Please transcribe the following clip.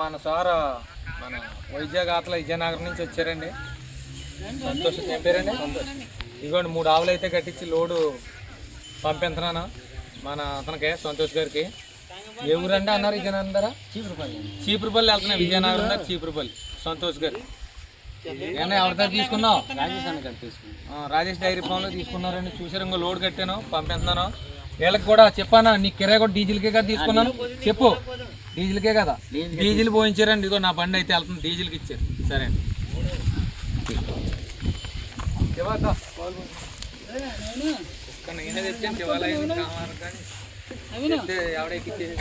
మన సార్ మన వైజాగ్ ఆతల విజయనగరం నుంచి వచ్చారండి. సంతోషం చెప్పారండి ఇదిగోండి మూడు ఆవులు అయితే కట్టించి లోడు పంపిస్తున్నాను మన అతనికి సంతోష్ గారికి. ఏ ఊరండి అన్నారు విజయనగరం చీపురుపల్లి చీపురుపల్లి వెళ్తున్నా విజయనగరం చీపురుపల్లి. సంతోష్ గారు. ఏమన్నా ఎవరి దగ్గర తీసుకున్నావు? రాజేష్ అన్న గారు తీసుకున్నాం రాజేష్ డైరీ ఫామ్లో తీసుకున్నారండి. చూసారు ఇంకో లోడ్ కట్టాను పంపిస్తున్నాను వీళ్ళకి కూడా చెప్పానా నీ కిరాయి కూడా డీజిల్కే కదా తీసుకున్నాను. చెప్పు. డీజిల్కే కదా? డీజిల్ పోయించారండి ఇదిగో నా బండి అయితే వెళ్తుంది డీజిల్కి ఇచ్చారు. సరే అండి. నేనే తెచ్చాను శివాలయం కావాలి కానీ. ఎవడెక్కిచ్చేది